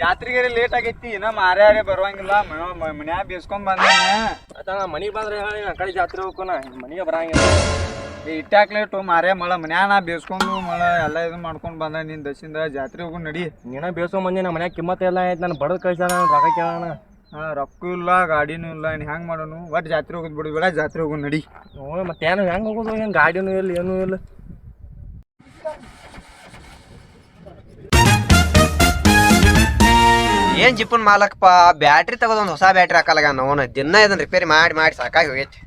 ಜಾತ್ರೆಗೆ ಲೇಟ್ ಆಗೈತಿ ಇನ್ನ ಮಾರ್ಯಾರೆ ಬರುವಂಗಿಲ್ಲ ಮನ್ಯಾಗ ಬೇಸ್ಕೊಂಡ್ ಬಂದ ನಾ ಮನಿಗೆ ಬಂದ್ರೆ ಹೇಳಿ ಆ ಕಡೆ ಜಾತ್ರೆ ಹೋಗ್ಕೊ ನಾ ಮನೆಗೆ ಬರಂಗಿಲ್ಲ. ಇಟ್ಟಾಕ್ ಲೇಟು ಮಾರ್ಯ ಮಳ ಮನ್ಯಾಗ ನಾ ಬೇಸ್ಕೊಂಡು ಮಳ ಎಲ್ಲ ಇದು ಮಾಡ್ಕೊಂಡು ಬಂದ ನಿನ್ ದಶಿಂದ ಜಾತ್ರೆ ಹೋಗು ನಡಿ. ನೀನ ಬೇಸೋ ಮಂದಿ ನಮ್ಮ ಮನ್ಯಾಗ ಕಿಮ್ಮತ್ ಎಲ್ಲ ಆಯ್ತು ನಾನು ಬಡದ್ ಕಳ್ಸ್ಯಾನ ರೊಕ್ಕ ಕೇಳೋಣ ಹಾಂ ರೊಕ್ಕ ಇಲ್ಲ ಗಾಡಿನೂ ಇಲ್ಲ ಇನ್ ಹೆಂಗ್ ಮಾಡೋನು? ಒಟ್ಟು ಜಾತ್ರೆ ಹೋಗುದ್ ಬಿಡು ಬೇಡ ಜಾತ್ರೆ ಹೋಗು ನಡಿ. ಮತ್ತೆ ಮತ್ತೇನು ಹೆಂಗೆ ಹೋಗೋದು ಏನು ಗಾಡಿನೂ ಇಲ್ಲ ಏನೂ ಇಲ್ಲ. ಏನ್ ಜಿಪ್ಪನ್ ಮಾಲಕಪ್ಪ ಬ್ಯಾಟ್ರಿ ತಗೋದ್ ಒಂದ್ ಹೊಸ ಬ್ಯಾಟ್ರಿ ಹಾಕಲ್ಲ ನೋನ ದಿನ ಇದನ್ನ ರಿಪೇರಿ ಮಾಡಿ ಮಾಡಿ ಸಾಕಾಗಿ ಹೋಗೈತಿ.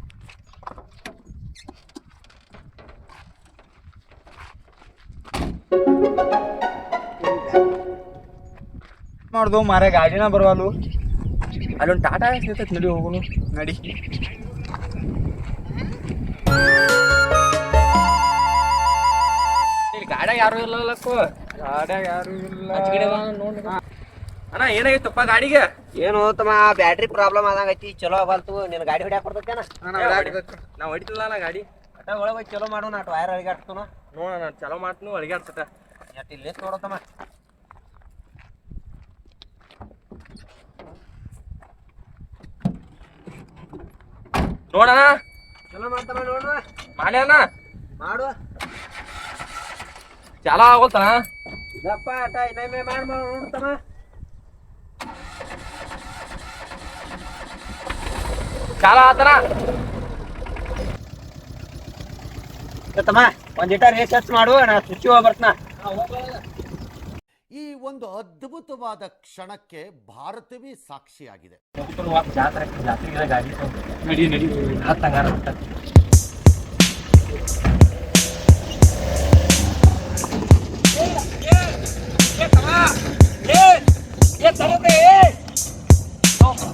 ಮಾಡ್ದು? ಮಾರ ಗಾಡಿನ ಬರವಾಲು ಅಲ್ಲೊಂದು ಟಾಟಾ ನಿಂತೈತೆ ನಡಿ ಹೋಗೋನು. ನಡಿ. ಇಲ್ಲಿ ಗಾಡ್ಯಾಗ ಯಾರು ಇಲ್ಲಲ್ಲಕ್ಕೋ. ಗಾಡ್ಯಾಗ ಯಾರು ಇಲ್ಲ. ಅಣ್ಣ ಏನಾಗಿತ್ತಪ್ಪ ಗಾಡಿಗೆ? ಏನು ತಮ್ಮ ಬ್ಯಾಟ್ರಿ ಪ್ರಾಬ್ಲಮ್ ಆದಂಗೈತಿ ಚಲೋ ಆಗಲ್ತು ನಿನ್ ಗಾಡಿ ಹೊಡ್ಯಾಕ ಬರ್ತೈತೇನ ನಾ ಹೊಡಿತಿಲ್ಲ ನಾ ಗಾಡಿ ಅಟ ಒಳಗೆ ಚಲೋ ಮಾಡು ನಾ ಟೈರ್ ಅಳಿಗಾಡ್ತನು ನೋಡ ನಾನು ಚಲೋ ಮಾಡ್ತೀನಿ ಅಡಿಗೆ ಆಡ್ಸತ್ತ ಎಟ್ ಇಲ್ಲಿ ನೋಡತ್ತಮ್ಮ ನೋಡಣ ಚಲೋ ಮಾಡ್ತಮ್ಮ ನೋಡ ಮಾಡ್ಯಾನ ಮಾಡು. ಚಾಲ ಆಗೋತ ಇಲ್ಲಪ್ಪ ಅಟ ಇನ್ನೊಮ್ಮೆ ಮಾಡಿ ನೋಡ್ತಮ್ಮ ಚಾಲ ಆತನ ತಮ್ಮ ಒಂದ್ ಇಟ ರೇಸ್ ಮಾಡು ನಾ ಹೋಗಿ ಬರ್ತನ. ಈ ಒಂದು ಅದ್ಭುತವಾದ ಕ್ಷಣಕ್ಕೆ ಭಾರತವೇ ಸಾಕ್ಷಿಯಾಗಿದೆ.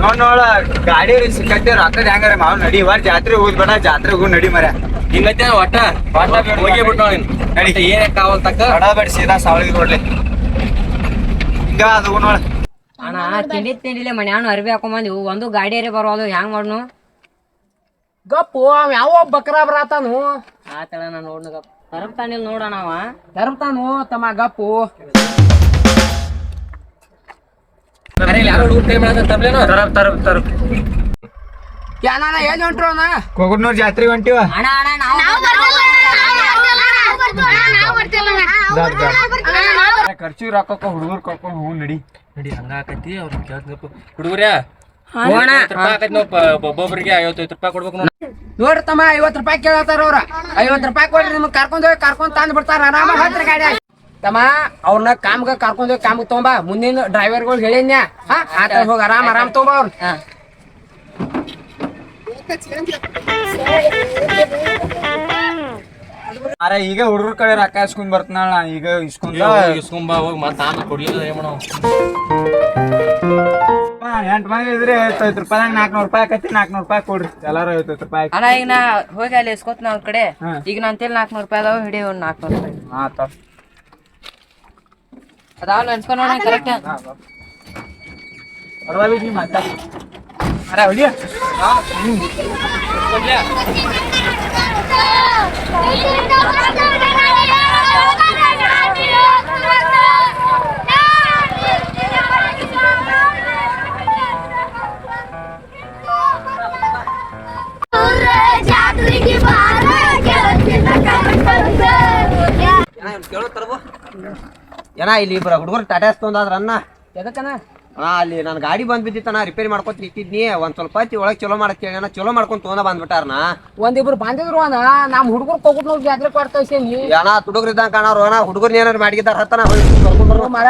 ನೋಡ್ ನೋಡ ಗಾಡಿ ಸಿಕ್ಕತ್ತೆ ರೊಕ್ಕದ ಹೆಂಗಾರ ಮಾವ್ ನಡಿ ಇವಾಗ ಜಾತ್ರೆ ಹೋಗುದ್ ಬೇಡ ಜಾತ್ರೆ ಹೋಗಿ ನಡಿ ಮರ ಹಿಂಗತ್ತೆ ಒಟ್ಟ ಒಟ್ಟ ಹೋಗಿ ಬಿಟ್ಟು ನಡಿ ಏನ್ ಕಾವಲ್ ತಕ್ಕ? ಬಡ ಬೇಡ ಸೀದಾ ಸಾವಳಿಗೆ ನೋಡ್ಲಿ ಹಿಂಗ ಅದು ನೋಡ. ಅಣ್ಣ ತಿಂಡಿ ತಿಂಡಿಲೆ ಮನ್ಯಾನು ಅರ್ಬಿ ಹಾಕೊಂಬಂದಿವು ಒಂದು ಗಾಡಿಯರೇ ಬರೋದು ಹೆಂಗ್ ಮಾಡ್ನು? ಗಪ್ಪು ಅವ್ ಯಾವ ಬಕ್ರಾ ಬರತಾನು ಆತಳ ನಾ ನೋಡ್ನ ಗಪ್. ತರಪ್ ತಾನಿಲ್ ನೋಡಣ ಅವ. ತರ್ತಾನು ತಮ್ಮ ಗಪ್ಪು. ಕೊಗಡ್ನೂರ್ ಜಾತ್ರೆ ಹೊಂಟಿವ? ಅಣ್ಣ ಅಣ್ಣ ನಾವು ಖರ್ಚಿಗೆ ರೊಕ್ಕ ಹುಡುಗರು ಕರ್ಕೊಂಡು ಹೂ ನಡಿ. ನಡಿ ಹಂಗಾಕತಿ ಅವ್ರ ಹುಡುಗರ ಹುಡುಗರ್ಯಾ? ನಾವು ಐವತ್ತೈದು ರೂಪಾಯಿ ಕೊಡ್ಬೇಕು ನೋಡು. ನೋಡ್ರಿ ತಮ್ಮ ಐವತ್ತು ರೂಪಾಯಿ ಕೇಳತ್ತಾರ ಅವ್ರ. ಐವತ್ತು ರೂಪಾಯಿ ಕೊಡ್ರಿ ನಿಮ್ಗೆ ಕರ್ಕೊಂಡ್ ಹೋಗಿ ಕರ್ಕೊಂಡ್ ತಂದ್ ಬಿಡ್ತಾರ. ಆರಾಮ ಹತ್ರ ಗಾಡಿ ತಮ್ಮ ಅವ್ರನ್ನ ಕಾಮ್ಗ ಕರ್ಕೊಂಡ್ ಹೋಗಿ ಕಾಮ್ಗೆ ತಗೊಂಬ. ಮುಂದಿನ ಡ್ರೈವರ್ಗಳು ಹೇಳಿನ್ಯಾ ಹಾ ಆತ ಹೋಗಿ ಆರಾಮ್ ಆರಾಮ್ ತಗೊಂಬ ಅವ್ರ ಅರೆ ಈಗ ಹುಡುಗರ ಕಡೆ ರೊಕ್ಕ ಇಸ್ಕೊಂಡ್ ಬರ್ತಾನ ನಾ ಈಗ ಇಸ್ಕೊಂಡ್ ಇಸ್ಕೊಂಬ ಹೋಗಿ ಮತ್ತೆ ಆಮೇಲೆ ಕೊಡ್ಲಿಲ್ಲ ಏನ್ ಮಾಡೋ ಎಂಟು ಮಂದಿ ಇದ್ರೆ ಐವತ್ತೈದು ರೂಪಾಯಿ ನಾಲ್ಕುನೂರು ರೂಪಾಯಿ ಆಕೈತಿ ನಾಲ್ಕುನೂರು ರೂಪಾಯಿ ಕೊಡ್ರಿ. ಎಲ್ಲಾರು ಐವತ್ತೈದು ರೂಪಾಯಿ ಅಣ್ಣ ಈಗ ನಾ ಹೋಗಿ ಅಲ್ಲಿ ಇಸ್ಕೊತ್ನ ಅವ್ರ ಕಡೆ. ಈಗ ನಾನು ತೇಲ್ ನಾಲ್ಕುನೂರು ರೂಪಾಯಿ ಅದಾವ ಹಿಡಿ ಒಂದು ನಾಲ್ಕುನೂರು ರೂಪಾಯಿ. ಆತ ಅದಾವಲ್ಲ ಅನ್ಸ್ಕೊಂಡು ನೋಡ ಕರೆಕ್ಟ್ ಪರವಾಗಿ ಮಾತಾಡಿ ಅರೆ ಹೊಡಿಯ ಜಾತ್ರೆಗೆ ಏನ ಇಲ್ಲಿ ಇಬ್ಬರ ಹುಡುಗರು ಟಾಟಾ ತೊಂದಾದ್ರ ಅನ್ನ? ಎದಕ್ಕನ? ಹಾ ಅಲ್ಲಿ ನನ್ನ ಗಾಡಿ ಬಂದ್ ಬಿದ್ದಿತ್ತನ ರಿಪೇರಿ ಮಾಡ್ಕೊತ ಇಟ್ಟಿದ್ನಿ. ಒಂದ್ ಸ್ವಲ್ಪ ಹೊತ್ತಿ ಒಳಗ್ ಚಲೋ ಮಾಡತ್ತೆ ಹೇಳಿ ಚಲೋ ಮಾಡ್ಕೊಂಡ್ ತೊಗೊಂಡ ಬಂದ್ಬಿಟ್ಟಾರನ? ಒಂದಿಬ್ರು ಬಂದಿದ್ರು ಅಣ್ಣ. ನಮ್ ಹುಡುಗರು ಕೊಗ್ಬಿಟ್ಟು ನೋಡಿ ಜಾತ್ರೆ ಕೊಡ್ತಾ ಏನ ಹುಡುಗರು ಇದ್ದಂಗ ಕಾಣೋರು. ಏನ ಹುಡುಗರ್ನ ಏನಾರು ಮಾಡಿದಾರ ಹತ್ತನ ಕರ್ಕೊಂಡ್ ಬರ್ರು ಮರ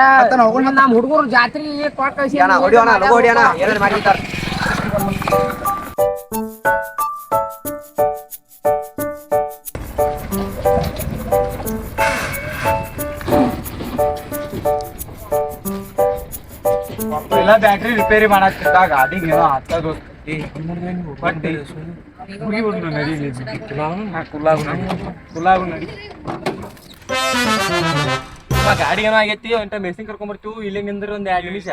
ನಮ್ ಹುಡುಗರು ಜಾತ್ರೆ ಕೊಟ್ಟು ಕಳ್ಸಿ ಏನ ಹೊಡಿಯೋಣ ಲಗು ಹೊಡಿಯೋಣ ಏನಾರು ಮಾಡಿದಾರ ಎಲ್ಲ ಬ್ಯಾಟ್ರಿ ರಿಪೇರಿ ಮಾಡಾಕ ಗಾಡಿಗೆ ಏನೋ ಗಾಡಿ ಏನೋ ಆಗೈತಿ ಅಂತ ಮೆಸಿನ್ ಕರ್ಕೊಂಡ್ ಬರ್ತೀವಿ ಇಲ್ಲಿ ನಿಂದ್ರ ಒಂದ್ ಎರಡು ನಿಮಿಷ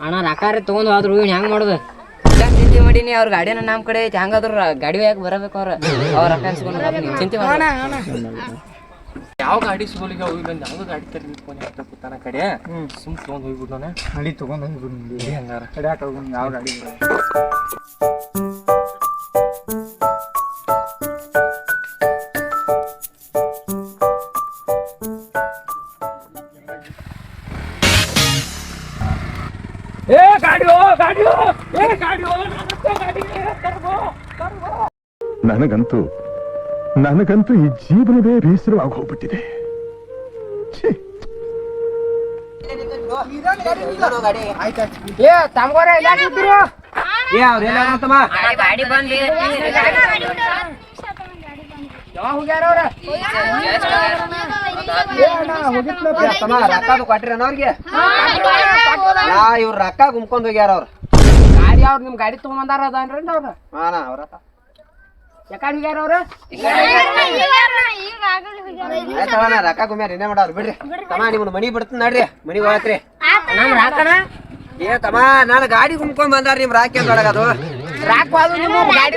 ಅಣ್ಣ ರಕಾರ ತಗೊಂಡ್ ಹೋದ್ರು ಹೆಂಗ್ ಮಾಡುದು ಮಾಡೀನಿ ಅವ್ರ ಗಾಡಿನ ನಮ್ಮ ಕಡೆ ಐತಿ. ಹಂಗಾದ್ರ ಗಾಡಿ ಯಾಕೆ ಬರಬೇಕು ಅವ್ರ ಅವ್ರ ರೊಕ್ಕ ಇಸ್ಕೊಂಡು. ಚಿಂತೆ ಯಾವ ಗಾಡಿ ಸ್ಕೂಲಿಗೆ ಹೋಗಿ ಬಂದ್? ಯಾವ್ದು ಗಾಡಿ ತರಿ ನಿಂತ್ಕೊಂಡು ಹೇಳ್ತಾ ಕೂತಾನ ಕಡೆ? ಸುಮ್ ತಗೊಂಡ್ ಹೋಗ್ಬಿಟ್ಟು ನಾನು. ನಡಿ ತಗೊಂಡ್ ಹೋಗ್ಬಿಡು ಹಂಗಾರ. ಕಡೆ ಯಾವ ಗಾಡಿ? ನನಗಂತೂ ನನಗಂತೂ ಈ ಜೀವನವೇ ಬೇಸರವಾಗಿ ಹೋಗ್ಬಿಟ್ಟಿದೆ ಇವ್ರ ರೊಕ್ಕ ಗುಮ್ಕೊಂಡ್ ಹೋಗ್ಯಾರ ಅವ್ರ. ಗಾಡಿ ಅವ್ರ ನಿಮ್ ಗಾಡಿ ತಗೊಂಬಂದಾರ ಅದನ್ರಿ ಅವ್ರ? ಅವ್ರ ಯಾಕಡೆ ಹೋಗ್ಯಾರ ಅವ್ರ ಆಯ್ತಣ್ಣ ರೊಕ್ಕ ಗುಮ್ಯಾರ ಏನೇ ಮಾಡವ್ರು ಬಿಡ್ರಿ. ತಮ್ಮ ನಿಮ್ಮನ್ನ ಮನಿ ಬಿಡ್ತೀನಿ ನಡ್ರಿ ಮನಿ ಹೋಗತ್ರಿ. ನಮ್ ರಾಕನ? ಏ ತಮ್ಮ ನಾನು ಗಾಡಿ ಗುಮ್ಕೊಂಡ್ ಬಂದಾರ ನಿಮ್ ರಾಕಿ ಅಂತ ನಿಮ್ಮ ಗಾಡಿ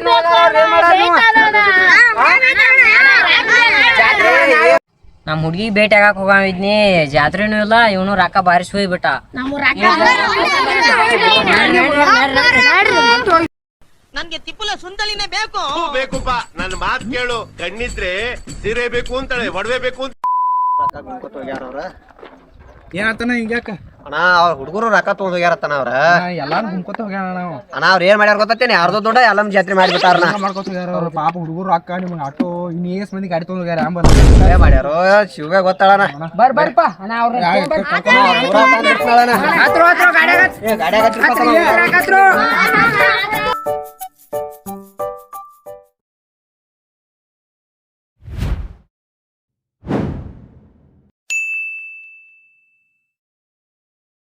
ನಮ್ಮ ಹುಡ್ಗಿ ಭೇಟಿ ಆಗಾಕ ಹೋಗಿದ್ನಿ ಜಾತ್ರೆನೂ ಇಲ್ಲ ಇವನು ರೊಕ್ಕ ಬಾರಿಸಿ ಹೋಗ್ಬಿಟ್ಟ ಬೇಕುಪ್ಪ ನನ್ನ ಮಾತು ಕೇಳು ಕಣ್ಣಿದ್ರೆ ಸೀರೆ ಬೇಕು ಅಂತಾಳೆ ಒಡವೆ ಬೇಕು ಅಂತ ರೊಕ್ಕ ಹಿಂಗ ಯಾಕ ಏನಾತನ ಅಣ್ಣ ಅವ್ರ ಹುಡುಗರು ರೊಕ್ಕ ತಗೊಂಡ್ ಹೋಗ್ಯಾರತ್ತನ ಅವ್ರ ಎಲ್ಲಾರು ಗುಂಕೋತ ಹೋಗ್ಯಾನ ನಾವು ಅಣ್ಣ ಅವ್ರ ಏನ್ ಮಾಡ್ಯಾರ ಗೊತ್ತೇನೆ ಯಾರ್ದೋ ದೊಡ್ಡ ಎಲ್ಲಮ್ ಜಾತ್ರೆ ಮಾಡಿಬಿಟ್ಟಾರ ಮಾಡ್ಕೋತ ಹೋಗ್ಯಾರ ಅವ್ರ ಪಾಪ ಹುಡುಗರು ರೊಕ್ಕ ನಿಮ್ಗೆ ಆಟೋ ಇನ್ನೇಸ್ ಏಸ್ ಮಂದಿ ಗಾಡಿ ತಗೊಂಡ್ ಹೋಗ್ಯಾರ ಆಂಬಲ್ ಏ ಮಾಡ್ಯಾರೋ ಶಿವಗ ಗೊತ್ತಾಳಣ ಬರ್ ಬರ್ಪ ಅಣ್ಣ ಅವ್ರ ಗಾಡ್ಯಾಗ